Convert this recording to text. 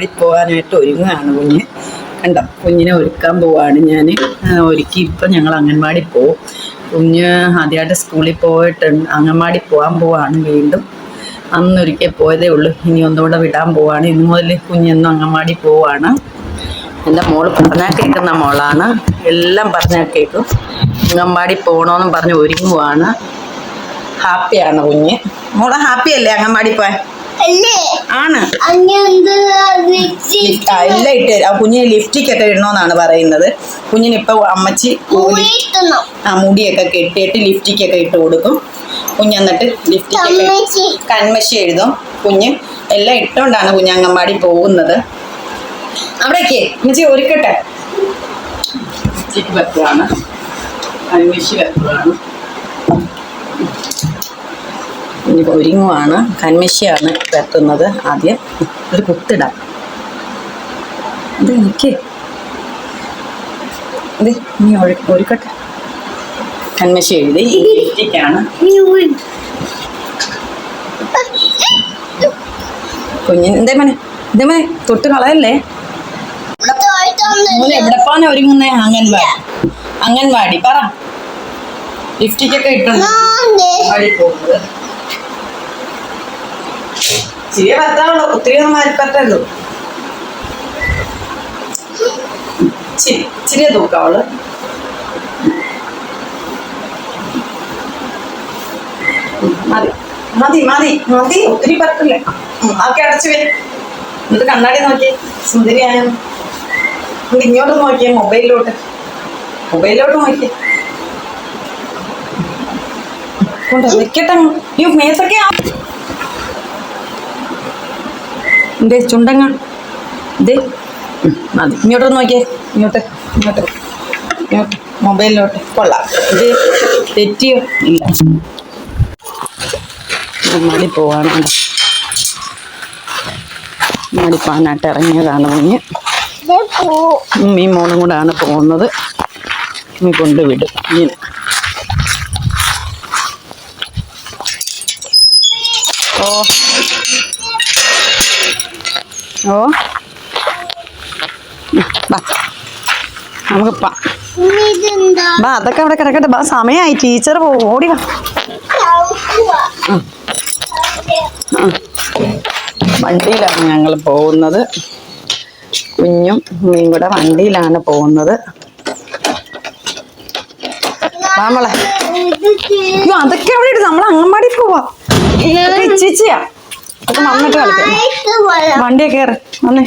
അവിടെ പോകാനായിട്ട് ഒരുങ്ങുകയാണ് കുഞ്ഞ്. കണ്ടോ? കുഞ്ഞിനെ ഒരുക്കാൻ പോവാണ് ഞാൻ ഒരുക്കി ഇപ്പം ഞങ്ങൾ അംഗൻവാടി പോവും. കുഞ്ഞ് ആദ്യമായിട്ട് സ്കൂളിൽ പോയിട്ട് അംഗൻവാടി പോകാൻ പോവാണ് വീണ്ടും. അന്നൊരിക്കൽ പോയതേ ഉള്ളൂ. ഇനി ഒന്നുകൂടെ വിടാൻ പോവാണ്. ഇന്ന് മുതൽ കുഞ്ഞെന്നും അംഗൻവാടി പോവാണ്. എന്റെ മോൾ പറഞ്ഞാൽ കേൾക്കുന്ന മോളാണ്. എല്ലാം പറഞ്ഞാൽ കേൾക്കും. അംഗൻവാടി പോകണമെന്നും പറഞ്ഞ് ഒരുങ്ങുവാണ്. ഹാപ്പിയാണ് കുഞ്ഞ്. മോളെ ഹാപ്പിയല്ലേ അംഗൻവാടി പോയാൽ ആണ്. അല്ല എല്ലാം ഇട്ട് തരും. ആ കുഞ്ഞിന് ലിഫ്റ്റിക് ഒക്കെ ഇടണമെന്നാണ് പറയുന്നത്. കുഞ്ഞിന് ഇപ്പൊ അമ്മച്ചി ആ മുടിയൊക്കെ കെട്ടിയിട്ട് ലിഫ്റ്റിക് ഒക്കെ ഇട്ട് കൊടുക്കും. കുഞ്ഞ് എന്നിട്ട് ലിഫ്റ്റിക് ഒക്കെ കൺമശി എഴുതും. കുഞ്ഞ് എല്ലാം ഇട്ടോണ്ടാണ് കുഞ്ഞ് അംഗൻവാടി പോകുന്നത്. അവിടേക്ക് അമ്മച്ചി ഒരുക്കട്ടെ. ലിഫ്റ്റിക് വെക്കുകയാണ് കൺമശി വെക്കുകയാണ് ഇനി ഒരുങ്ങുവാണ് കന്മശിയാണ് വെത്തുന്നത് ആദ്യം ഒരു കുത്തിടാം. ഇത് എനിക്ക് ഇത് ഇനി ഒഴു ഒരുക്കട്ടെ. കന്മശി എഴുതി. കുഞ്ഞിന് എന്തേ മനെ? എന്തേ മനെ? തൊട്ട് കളയല്ലേ? മോനെ എവിടെ പോകാൻ ഒരുങ്ങുന്നേ? അംഗൻവാടി. അംഗൻവാടി പറ. ലിഫ്റ്റിക്കൊക്കെ ഇട്ടുണ്ട് പോകുന്നത്. ചിരിയെ ഭർത്താവുള്ള ഒത്തിരി ഒന്നും മാരിപ്പറ്റുള്ളൂ ചിരി ചിരിയെ തൂക്കാവൾ മതി മതി മതി മതി. ഒത്തിരി പറ്റില്ല. ആക്കി അടച്ചു വരും എന്നിട്ട് കണ്ണാടി നോക്കി. സുന്ദരിയായ? എന്നിട്ട് ഇങ്ങോട്ട് നോക്കിയേ മൊബൈലിലോട്ട്. മൊബൈലിലോട്ട് നോക്കിയേ. കൊണ്ട് വെക്കട്ടെ അയ്യോ എന്തേ ചുണ്ടങ്ങ. ഇത് മതി. ഇങ്ങോട്ട് നോക്കിയേ. ഇങ്ങോട്ട് ഇങ്ങോട്ട്. ഇങ്ങോട്ട്. മൊബൈലിലോട്ട്. കൊള്ളാം. ഇത് തെറ്റിയോ? ഇല്ല. മടി പോവാണ്. മടിപ്പാനായിട്ട് ഇറങ്ങിയതാണ് കുഞ്ഞ് ഈ മോളും കൂടാണ് പോകുന്നത്. ഇനി കൊണ്ടുവിടും. ഇനി. ഓ. ഓ. നമുക്ക് ബാ അതൊക്കെ അവിടെ കിടക്കട്ടെ. ബാ സമയമായി ടീച്ചർ ഓടി. വണ്ടിയിലാണ് ഞങ്ങൾ പോകുന്നത്. കുഞ്ഞും ഉമ്മയും കൂടെ വണ്ടിയിലാണ് പോകുന്നത്. അയ്യോ അതൊക്കെ അവിടെ ഇട്ട് നമ്മൾ അങ്ങൻവാടി പോവാ. ഇച്ചിച്ചിയാ. അതൊക്കെ വന്നിട്ട് കളിക്കാം. വണ്ടിയൊക്കെ കയറി. വന്നേ.